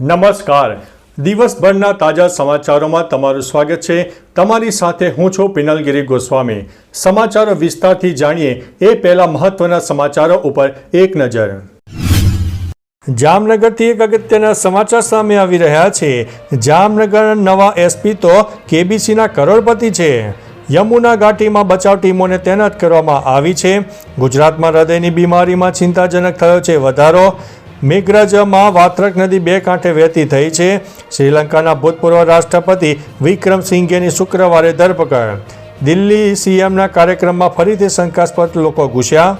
નમસ્કાર. દિવસભરના તાજા સમાચારોમાં તમારું સ્વાગત છે. તમારી સાથે હું છું પિનલગીરી ગોસ્વામી. સમાચારો વિસ્તારથી જાણીએ એ પહેલા મહત્વના સમાચારો ઉપર એક નજર. જામનગરથી એક અગત્યના સમાચાર સામે આવી રહ્યા છે. જામનગર નવા એસપી તો કેબીસીના કરોડપતિ છે. યમુના ઘાટીમાં બચાવ ટીમોને તૈનાત કરવામાં આવી છે. ગુજરાતમાં હૃદયની બીમારીમાં ચિંતાજનક થયો છે. વધારો મેઘરજમાં વાત્રક નદી બે કાંઠે વહેતી થઈ છે. શ્રીલંકાના ભૂતપૂર્વ રાષ્ટ્રપતિ વિક્રમસિંઘેની શુક્રવારે ધરપકડ. દિલ્હી સીએમના કાર્યક્રમમાં ફરીથી શંકાસ્પદ લોકો ઘૂસ્યા.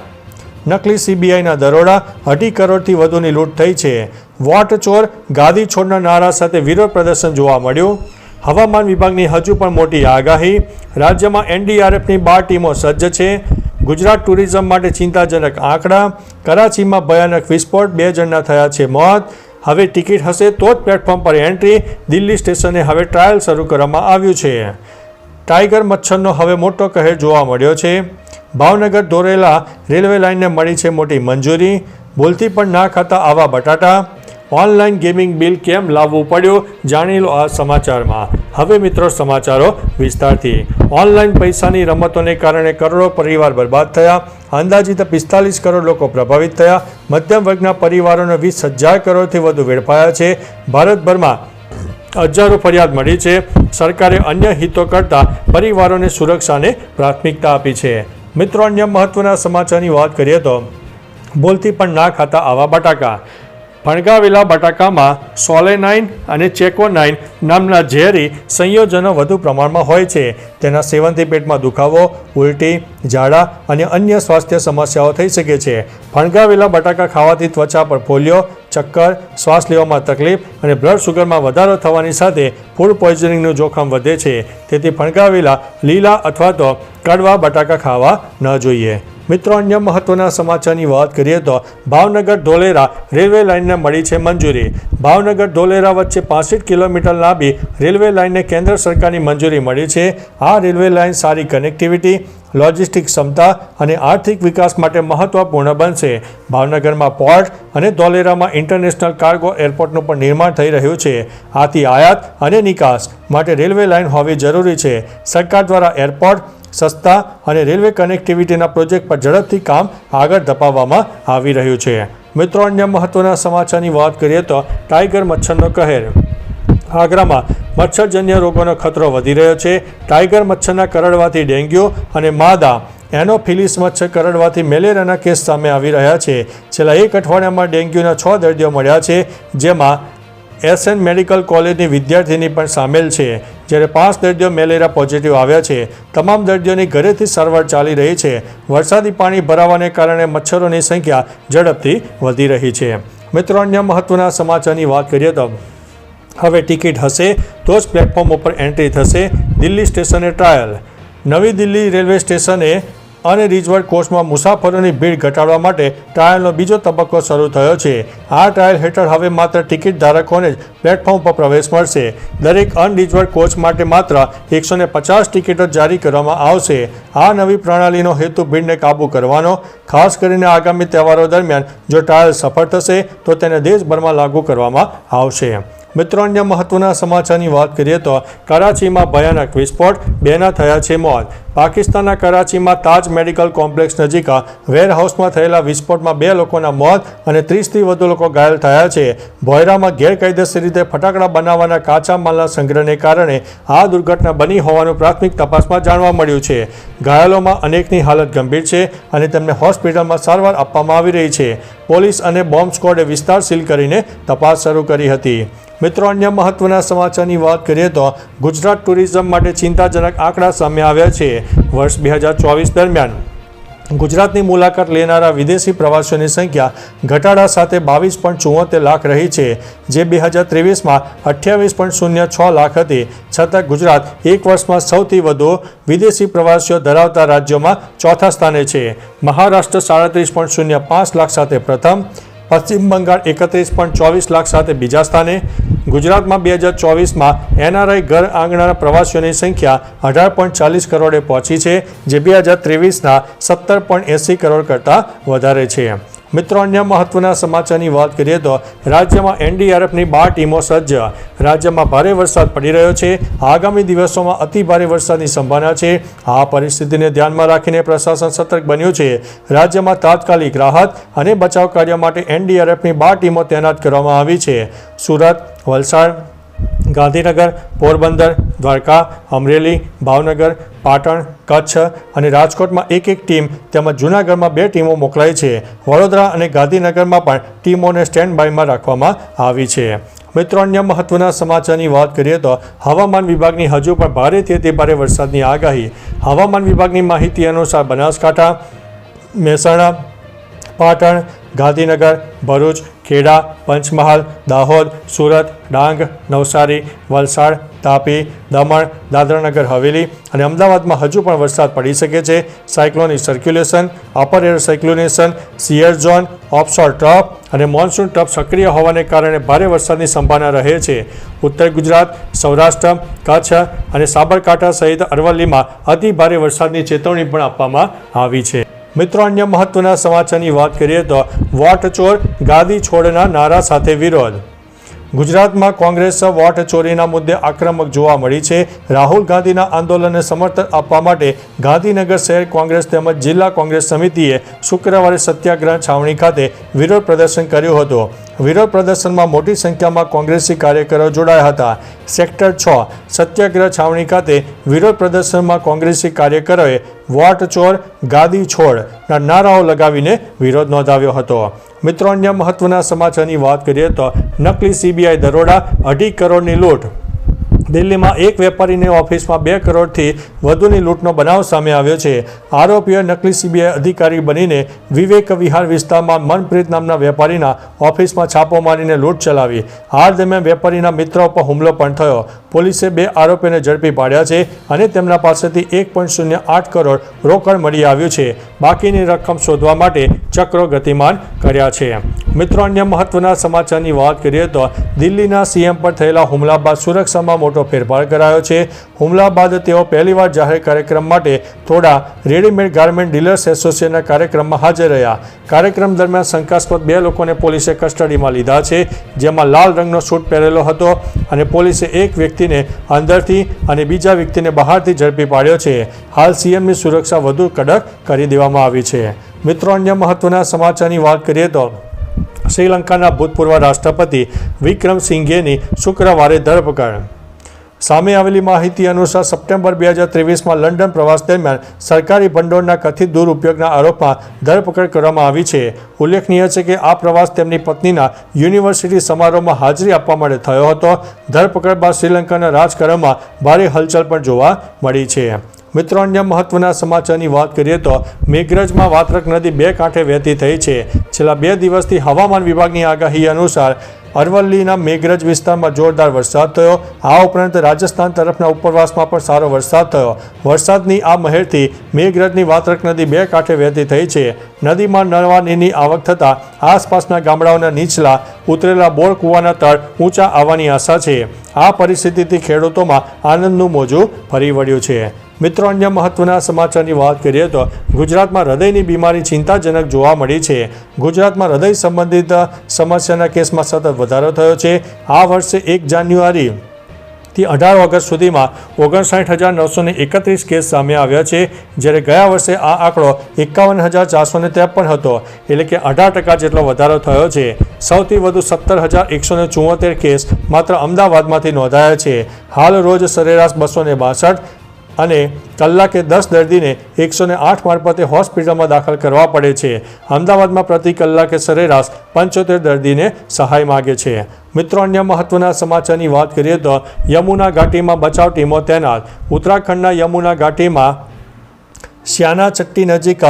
નકલી સીબીઆઈના દરોડા અઢી કરોડથી વધુની લૂંટ થઈ છે. વોટ ચોર, ગાદી છોડના નારા સાથે વિરોધ પ્રદર્શન જોવા મળ્યું. હવામાન વિભાગની હજુ પણ મોટી આગાહી. રાજ્યમાં એનડીઆરએફની બાર ટીમો સજ્જ છે. ગુજરાત ટુરિઝમ માટે ચિંતાજનક આંકડા. કરાચીમાં ભયાનક વિસ્ફોટ, બે જણના થયા છે મોત. હવે ટિકિટ હશે તો જ પ્લેટફોર્મ પર એન્ટ્રી. દિલ્હી સ્ટેશને હવે ટ્રાયલ શરૂ કરવામાં આવ્યું છે. ટાઈગર મચ્છરનો હવે મોટો કહેર જોવા મળ્યો છે. ભાવનગર દોરેલા રેલવે લાઇનને મળી છે મોટી મંજૂરી. ભૂલથી પણ ના ખાતા આવા બટાટા. ઓનલાઈન ગેમિંગ બિલ કેમ લાવવું પડ્યું? જાણી લો આ સમાચારમાં. હવે મિત્રો સમાચારો વિસ્તારથી. ઓનલાઈન પૈસાની રમતોને કારણે કરોડો પરિવાર બરબાદ થયા. અંદાજિત પિસ્તાલીસ કરોડ લોકો પ્રભાવિત થયા. મધ્યમ વર્ગના પરિવારોને વીસ હજાર કરોડથી વધુ વેડફાયા છે. ભારતભરમાં હજારો ફરિયાદ મળી છે. સરકારે અન્ય હિતો કરતાં પરિવારોને સુરક્ષાને પ્રાથમિકતા આપી છે. મિત્રો, અન્ય મહત્વના સમાચારની વાત કરીએ તો બોલતી પણ ના ખાતા આવા બટાકા. ફણગાવેલા બટાકામાં સોલેનાઇન અને ચેકોનાઇન નામના ઝેરી સંયોજનો વધુ પ્રમાણમાં હોય છે. તેના સેવનથી પેટમાં દુખાવો, ઉલટી, ઝાડા અને અન્ય સ્વાસ્થ્ય સમસ્યાઓ થઈ શકે છે. ફણગાવેલા બટાકા ખાવાથી ત્વચા પર ફોલ્યો ચક્કર, શ્વાસ લેવામાં તકલીફ અને બ્લડ શુગરમાં વધારો થવાની સાથે ફૂડ પોઈઝનિંગનું જોખમ વધે છે. તેથી ફણગાવેલા લીલા અથવા તો કડવા બટાકા ખાવા ન જોઈએ. મિત્રો, અન્ય મહત્વના સમાચારની વાત કરીએ તો ભાવનગર ધોલેરા રેલવે લાઇનને મળી છે મંજૂરી. ભાવનગર ધોલેરા વચ્ચે પાસઠ કિલોમીટર લાંબી રેલવે લાઇનને કેન્દ્ર સરકારની મંજૂરી મળી છે. આ રેલવે લાઇન સારી કનેક્ટિવિટી, લોજિસ્ટિક ક્ષમતા અને આર્થિક વિકાસ માટે મહત્વપૂર્ણ બનશે. ભાવનગરમાં પોર્ટ અને ધોલેરામાં ઇન્ટરનેશનલ કાર્ગો એરપોર્ટનું પણ નિર્માણ થઈ રહ્યું છે. આથી આયાત અને નિકાસ માટે રેલવે લાઇન હોવી જરૂરી છે. સરકાર દ્વારા એરપોર્ટ સસ્તા અને રેલવે કનેક્ટિવિટીના પ્રોજેક્ટ પર ઝડપથી કામ આગળ ધપાવવામાં આવી રહ્યું છે. મિત્રો, અન્ય મહત્વના સમાચારની વાત કરીએ તો ટાઈગર મચ્છરનો કહેર. આગ્રામાં મચ્છરજન્ય રોગોનો ખતરો વધી રહ્યો છે. ટાઈગર મચ્છરના કરડવાથી ડેન્ગ્યુ અને માદા, એનોફિલિસ મચ્છર કરડવાથી મેલેરિયાના કેસ સામે આવી રહ્યા છે. છેલ્લા એક અઠવાડિયામાં ડેન્ગ્યુના છ દર્દીઓ મળ્યા છે, જેમાં એસએન મેડિકલ કોલેજની વિદ્યાર્થીની પણ સામેલ છે. જ્યારે પાંચ દર્દીઓ મેલેરિયા પોઝિટિવ આવ્યા છે, તમામ દર્દીઓની ઘરેથી સારવાર ચાલી રહી છે. વરસાદી પાણી ભરાવાને કારણે મચ્છરોની સંખ્યા ઝડપથી વધી રહી છે. મિત્રો, અન્ય મહત્વના સમાચારની વાત કરીએ તો હવે ટિકિટ હશે, તો જ પ્લેટફોર્મ ઉપર એન્ટ્રી થશે. દિલ્હી સ્ટેશને ટ્રાયલ. નવી દિલ્હી રેલવે સ્ટેશને અને રિઝવર્ડ કોચમાં મુસાફરોની ભીડ ઘટાડવા માટે ટ્રાયલનો બીજો તબક્કો શરૂ થયો છે. આ ટ્રાયલ હેઠળ હવે માત્ર ટિકિટ ધારકોને જ પ્લેટફોર્મ પર પ્રવેશ મળશે. દરેક અનરિઝર્વડ કોચ માટે માત્ર એકસો પચાસ ટિકિટો જારી કરવામાં આવશે. આ નવી પ્રણાલીનો હેતુ ભીડને કાબૂ કરવાનો, ખાસ કરીને આગામી તહેવારો દરમિયાન જો ટ્રાયલ સફળ થશે, તો તેને દેશભરમાં લાગુ કરવામાં આવશે. મિત્રો, અન્ય મહત્વના સમાચારની વાત કરીએ તો કરાચીમાં ભયાનક વિસ્ફોટ, બેના થયા છે મોત. પાકિસ્તાનના કરાચીમાં તાજ મેડિકલ કોમ્પ્લેક્સ નજીક વેરહાઉસમાં થયેલા વિસ્ફોટમાં બે લોકોના મોત અને ત્રીસથી વધુ લોકો ઘાયલ થયા છે. ભોયરામાં ગેરકાયદેસર રીતે ફટાકડા બનાવવાના કાચા માલના સંગ્રહને કારણે આ દુર્ઘટના બની હોવાનું પ્રાથમિક તપાસમાં જાણવા મળ્યું છે. ઘાયલોમાં અનેકની હાલત ગંભીર છે અને તેમને હોસ્પિટલમાં સારવાર આપવામાં આવી રહી છે. પોલીસ અને બોમ્બ સ્કોડે વિસ્તાર સીલ કરીને તપાસ શરૂ કરી હતી. મિત્રો, અન્ય મહત્વના સમાચારની વાત કરીએ તો ગુજરાત ટુરિઝમ માટે ચિંતાજનક આંકડા સામે આવ્યા છે. વર્ષ બે હજાર ચોવીસ દરમિયાન. ગુજરાતની મુલાકાત લેનારા વિદેશી પ્રવાસીઓની સંખ્યા ઘટાડા સાથે બાવીસ પોઈન્ટ ચુંવોતેર લાખ રહી છે, જે બે હજાર ત્રેવીસમાં અઠ્યાવીસ પોઈન્ટ શૂન્ય છ લાખ હતી, છતાં ગુજરાત એક વર્ષમાં સૌથી વધુ વિદેશી પ્રવાસીઓ ધરાવતા રાજ્યોમાં ચોથા સ્થાને છે. મહારાષ્ટ્ર સાડત્રીસ પોઈન્ટ શૂન્ય પાંચ લાખ સાથે પ્રથમ પશ્ચિમ બંગાળ એકત્રીસ પોઈન્ટ ચોવીસ લાખ સાથે બીજા સ્થાને. ગુજરાતમાં બે હજાર ચોવીસમાં એનઆરઆઈ ઘર આંગણાના પ્રવાસીઓની સંખ્યા અઢાર પોઈન્ટ ચાલીસ કરોડે પહોંચી છે, જે બે હજાર ત્રેવીસના સત્તર પોઈન્ટ એંસી કરોડ કરતાં વધારે છે. મિત્રો, અન્ય મહત્વના સમાચારની વાત કરીએ તો રાજ્યમાં એનડીઆરએફની બાર ટીમો સજ્જ. રાજ્યમાં ભારે વરસાદ પડી રહ્યો છે. આગામી દિવસોમાં અતિ ભારે વરસાદની સંભાવના છે. આ પરિસ્થિતિને ધ્યાનમાં રાખીને પ્રશાસન સતર્ક બન્યું છે. રાજ્યમાં તાત્કાલિક રાહત અને બચાવ કાર્ય માટે એનડીઆરએફની બાર ટીમો તૈનાત કરવામાં આવી છે. સુરત, વલસાડ, ગાંધીનગર, પોરબંદર, દ્વારકા, અમરેલી, ભાવનગર પાટણ, કચ્છ અને રાજકોટમાં એક એક ટીમ તેમજ જૂનાગઢમાં બે ટીમો મોકલાઈ છે. વડોદરા અને ગાંધીનગરમાં પણ ટીમોને સ્ટેન્ડ બાયમાં રાખવામાં આવી છે. મિત્રો, અન્ય મહત્વના સમાચારની વાત કરીએ તો હવામાન વિભાગની હજુ પણ ભારેથી અતિ ભારે વરસાદની આગાહી. હવામાન વિભાગની માહિતી અનુસાર બનાસકાંઠા, મહેસાણા, પાટણ, ગાંધીનગર, ભરૂચ ખેડા, પંચમહાલ, દાહોદ, સુરત, ડાંગ, નવસારી, વલસાડ, તાપી, દમણ, દાદરાનગર, હવેલી અને અમદાવાદમાં હજુ પણ વરસાદ પડી શકે છે. સાયક્લોનિક સર્ક્યુલેશન અપર એર સાયક્લોનેશન સિયર ઝોન ઓફશોર ટ્રફ અને મોન્સૂન ટ્રફ સક્રિય હોવાને કારણે ભારે વરસાદની સંભાવના રહે છે. ઉત્તર ગુજરાત, સૌરાષ્ટ્ર, કચ્છ અને સાબરકાંઠા સહિત અરવલ્લીમાં અતિ ભારે વરસાદની ચેતવણી પણ આપવામાં આવી છે. મિત્રો, અન્ય મહત્વના સમાચારની વાત કરીએ તો વોટ ચોર ગાદી છોડના નારા સાથે વિરોધ. ગુજરાતમાં કોંગ્રેસ વોટ ચોરીના મુદ્દે આક્રમક જોવા મળી છે. રાહુલ ગાંધીના આંદોલનને સમર્થન આપવા માટે ગાંધીનગર શહેર કોંગ્રેસ તેમજ જિલ્લા કોંગ્રેસ સમિતિએ શુક્રવારે સત્યાગ્રહ છાવણી ખાતે વિરોધ પ્રદર્શન કર્યું હતું. વિરોધ પ્રદર્શનમાં મોટી સંખ્યામાં કોંગ્રેસી કાર્યકરો જોડાયા હતા. સેક્ટર છ, સત્યાગ્રહ છાવણી ખાતે વિરોધ પ્રદર્શનમાં કોંગ્રેસી કાર્યકરોએ વોટ ચોર, ગાદી છોડના નારાઓ લગાવીને વિરોધ નોંધાવ્યો હતો. મિત્રો, અન્ય મહત્વના સમાચારની વાત કરીએ તો નકલી સીબીઆઈ દરોડા અઢી કરોડની લૂંટ દિલ્હીમાં એક વેપારીની ઓફિસમાં બે કરોડથી વધુની લૂંટનો બનાવ સામે આવ્યો છે. આરોપીઓ નકલી સીબીઆઈ અધિકારી બનીને વિવેક વિહાર વિસ્તારમાં મનપ્રીત નામના વેપારીના ઓફિસમાં છાપો મારીને લૂંટ ચલાવી. હાલ દરમિયાન વેપારીના મિત્રો પર હુમલો પણ થયો. પોલીસે બે આરોપીને ઝડપી પાડ્યા છે અને તેમના પાસેથી એક પોઈન્ટ શૂન્ય આઠ કરોડ રોકડ મળી આવ્યું છે. બાકીની રકમ શોધવા માટે ચક્રો ગતિમાન કર્યા છે. મિત્રો, અન્ય મહત્વના સમાચારની વાત કરીએ તો દિલ્હીના સીએમ પર થયેલા હુમલા બાદ સુરક્ષામાં મોટો ફેરફાર કરાયો છે. હુમલા બાદ તેઓ પહેલીવાર જાહેર કાર્યક્રમ માટે થોડા રેડીમેડ ગાર્મેન્ટ ડીલર્સ એસોસિએશનના કાર્યક્રમમાં હાજર રહ્યા. કાર્યક્રમ દરમિયાન શંકાસ્પદ બે લોકોને પોલીસે કસ્ટડીમાં લીધા છે, જેમાં લાલ રંગનો સૂટ પહેરેલો હતો અને પોલીસે એક વ્યક્તિને અંદરથી અને બીજા વ્યક્તિને બહારથી ઝડપી પાડ્યો છે. હાલ સીએમની સુરક્ષા વધુ કડક કરી દેવામાં આવી છે. મિત્રો, અન્ય મહત્વના સમાચારની વાત કરીએ તો શ્રીલંકાના ભૂતપૂર્વ રાષ્ટ્રપતિ વિક્રમ સિંઘેની શુક્રવારે ધરપકડ. સામે આવેલી માહિતી અનુસાર સપ્ટેમ્બર બે હજાર ત્રેવીસમાં લંડન પ્રવાસ દરમિયાન સરકારી ભંડોળના કથિત દુરુપયોગના આરોપમાં ધરપકડ કરવામાં આવી છે. ઉલ્લેખનીય છે કે આ પ્રવાસ તેમની પત્નીના યુનિવર્સિટી સમારોહમાં હાજરી આપવા માટે થયો હતો. ધરપકડ બાદ શ્રીલંકાના રાજકારણમાં ભારે હલચલ પણ જોવા મળી છે. મિત્રો, અન્ય મહત્વના સમાચારની વાત કરીએ તો મેઘરજમાં વાત્રક નદી બે કાંઠે વહેતી થઈ છે. છેલ્લા બે દિવસથી હવામાન વિભાગની આગાહી અનુસાર અરવલ્લીના મેઘરજ વિસ્તારમાં જોરદાર વરસાદ થયો. આ ઉપરાંત રાજસ્થાન તરફના ઉપરવાસમાં પણ સારો વરસાદ થયો. વરસાદની આ મહેરથી મેઘરજની વાત્રક નદી બે કાંઠે વહેતી થઈ છે. નદીમાં નવા નીરની આવક થતાં આસપાસના ગામડાઓના નીચલા, ઉતરેલા બોર કૂવાના તળ ઊંચા આવવાની આશા છે. આ પરિસ્થિતિથી ખેડૂતોમાં આનંદનું મોજું ફરી વળ્યું છે. મિત્રો, અન્ય મહત્વના સમાચારની વાત કરીએ તો ગુજરાતમાં હૃદયની બીમારી ચિંતાજનક જોવા મળી છે. ગુજરાતમાં હૃદય સંબંધિત સમસ્યાના કેસમાં સતત વધારો થયો છે. આ વર્ષે એક જાન્યુઆરી થી અઢાર ઓગસ્ટ સુધીમાં ઓગણસાઠ હજાર નવસો એકત્રીસ કેસ સામે આવ્યા છે. જ્યારે ગયા વર્ષે આ આંકડો એકાવન હજાર ચારસો ત્રેપન હતો, એટલે કે અઢાર ટકા જેટલો વધારો થયો છે. સૌથી વધુ સત્તર હજાર એકસો કેસ માત્ર અમદાવાદમાંથી નોંધાયા છે. હાલ રોજ સરેરાશ બસો બાસઠ અને કલાકે દસ દર્દીને એકસો ને આઠ મારફતે હોસ્પિટલમાં દાખલ કરવા પડે છે. અમદાવાદમાં પ્રતિ કલાકે સરેરાશ પંચોતેર દર્દીને સહાય માગે છે. મિત્રો, અન્ય મહત્વના સમાચારની વાત કરીએ તો યમુના ઘાટીમાં બચાવ ટીમો તૈનાત. ઉત્તરાખંડના યમુના ઘાટીમાં શ્યાના ચટ્ટી નજીક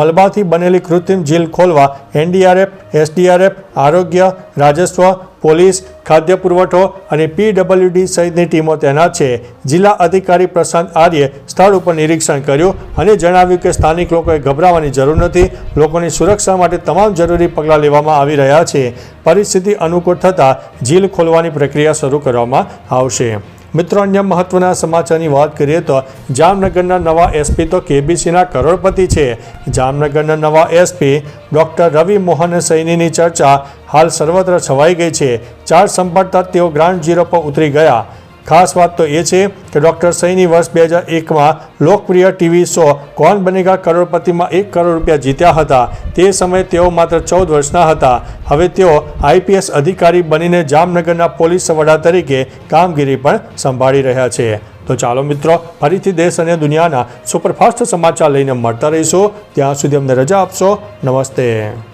મલબાથી બનેલી કૃત્રિમ ઝીલ ખોલવા એનડીઆરએફ, એસડીઆરએફ, આરોગ્ય, રાજસ્વ, પોલીસ, ખાદ્ય પુરવઠો અને પીડબ્લ્યુડી સહિતની ટીમો તૈનાત છે. જિલ્લા અધિકારી પ્રશાંત આર્યે સ્થળ ઉપર નિરીક્ષણ કર્યું અને જણાવ્યું કે સ્થાનિક લોકોએ ગભરાવાની જરૂર નથી. લોકોની સુરક્ષા માટે તમામ જરૂરી પગલાં લેવામાં આવી રહ્યા છે. પરિસ્થિતિ અનુકૂળ થતાં ઝીલ ખોલવાની પ્રક્રિયા શરૂ કરવામાં આવશે. મિત્રો, અન્ય મહત્વના સમાચારની વાત કરીએ તો જામનગરના નવા એસપી તો કેબીસીના કરોડપતિ છે. જામનગરના નવા એસપી ડૉક્ટર રવિ મોહન સૈનીની ચર્ચા હાલ સર્વત્ર છવાઈ ગઈ છે. ચાર સંભાળતા તેઓ ગ્રાન્ડ ઝીરો પર ઉતરી ગયા. ખાસ વાત તો એ છે કે ડૉક્ટર સૈની વર્ષ બે હજાર એકમાં લોકપ્રિય ટીવી શો કોણ બનેગા કરોડપતિમાં એક કરોડ રૂપિયા જીત્યા હતા. તે સમયે તેઓ માત્ર ચૌદ વર્ષના હતા. હવે તેઓ આઈપીએસ અધિકારી બનીને જામનગરના પોલીસ વડા તરીકે કામગીરી પણ સંભાળી રહ્યા છે. તો ચાલો મિત્રો, ફરીથી દેશ અને દુનિયાના સુપરફાસ્ટ સમાચાર લઈને મળતા રહીશું. ત્યાં સુધી અમને રજા આપશો. નમસ્તે.